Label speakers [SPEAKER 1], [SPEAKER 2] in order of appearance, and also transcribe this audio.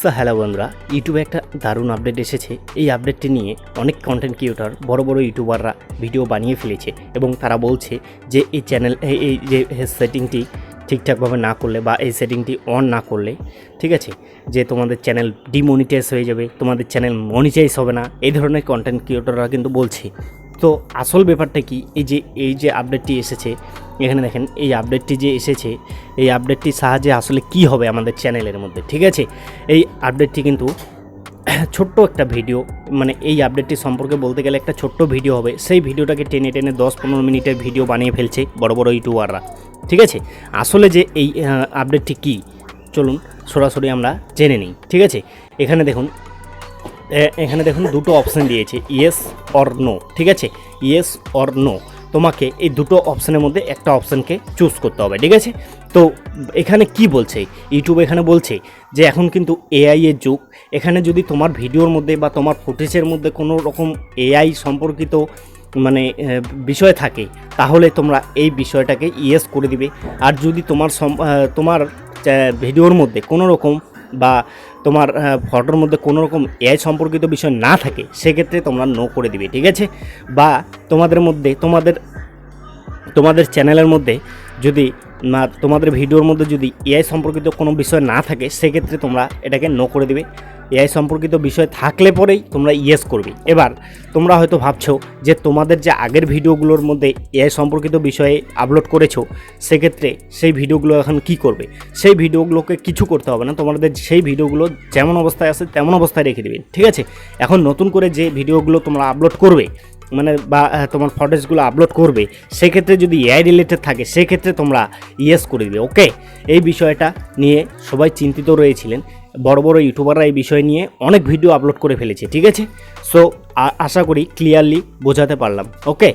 [SPEAKER 1] So hello বন্ধুরা, ইউটিউবে একটা দারুণ আপডেট এসেছে। এই আপডেটটি নিয়ে অনেক কন্টেন্ট ক্রিয়েটর বড় বড় ইউটিউবাররা ভিডিও বানিয়ে ফেলেছে এবং তারা বলছে যে এই চ্যানেল এই যে সেটিংটি ঠিকঠাকভাবে না করলে বা এই সেটিংটি অন না করলে, ঠিক আছে? যে তোমাদের চ্যানেল ডিমনিটাইজ হয়ে যাবে, তোমাদের চ্যানেল মনিটাইজ হবে না, এই ধরনের কন্টেন্ট ক্রিয়েটররা কিন্তু বলছে। তো আসল ব্যাপারটা কি? এই যে এই যে আপডেটটি এসেছে এখানে দেখেন, এই আপডেটটি যে এসেছে, এই আপডেটটির সাহায্যে আসলে কি হবে আমাদের চ্যানেলের মধ্যে, ঠিক আছে? এই আপডেটটি কিন্তু ছোট্ট একটা ভিডিও মানে এই আপডেটটি সম্পর্কে বলতে গেলে একটা ছোট্ট ভিডিও হবে। সেই ভিডিওটাকে টেনে টেনে দশ পনেরো মিনিটের ভিডিও বানিয়ে ফেলছে বড় বড় ইউটিউবাররা ঠিক আছে? আসলে যে এই আপডেটটি কী? চলুন সরাসরি আমরা জেনে নিই, ঠিক আছে? এখানে দেখুন এখানে দেখুন দুটো অপশান দিয়েছে ইয়েস অর নো ঠিক আছে? ইয়েস অর নো তোমাকে এই দুটো অপশানের মধ্যে একটা অপশানকে চুজ করতে হবে, ঠিক আছে? তো এখানে কি বলছে? ইউটিউব এখানে বলছে যে এখন কিন্তু এআই এর যুগ। এখানে যদি তোমার ভিডিওর মধ্যে বা তোমার ফুটেজের মধ্যে কোনো রকম এআই সম্পর্কিত মানে বিষয় থাকে, তাহলে তোমরা এই বিষয়টাকে ইয়েস করে দিবে। আর যদি তোমার তোমার ভিডিওর মধ্যে কোনো রকম বা তোমার ফটোর মধ্যে কোনো রকম এআই সম্পর্কিত বিষয় না থাকে, সেক্ষেত্রে তোমরা নো করে দিবে, ঠিক আছে? বা তোমাদের মধ্যে, তোমাদের তোমাদের চ্যানেলের মধ্যে যদি না, তোমাদের ভিডিওর মধ্যে যদি এআই সম্পর্কিত কোনো বিষয় না থাকে, সেক্ষেত্রে তোমরা এটাকে নো করে দিবে। এআই সম্পর্কিত বিষয় থাকলে পরেই তোমরা ইয়েস করবে। এবার তোমরা হয়তো ভাবছ যে তোমাদের যে আগের ভিডিওগুলোর মধ্যে এআই সম্পর্কিত বিষয়ে আপলোড করেছ, সেক্ষেত্রে সেই ভিডিওগুলো এখন কি করবে? সেই ভিডিওগুলোকে কিছু করতে হবে না, তোমাদের সেই ভিডিওগুলো যেমন অবস্থায় আছে তেমন অবস্থায় রেখে দেবে, ঠিক আছে? এখন নতুন করে যে ভিডিওগুলো তোমরা আপলোড করবে মানে বা তোমার ফটোজগুলো আপলোড করবে, সেক্ষেত্রে যদি এআই রিলেটেড থাকে, সেক্ষেত্রে তোমরা ইয়েস করে দিবে ওকে এই বিষয়টা নিয়ে সবাই চিন্তিত রয়েছিলেন। বড় বড় ইউটিউবাররা এই বিষয় নিয়ে অনেক ভিডিও আপলোড করে ফেলেছে, ঠিক আছে? সো আশা করি ক্লিয়ারলি বোঝাতে পারলাম ওকে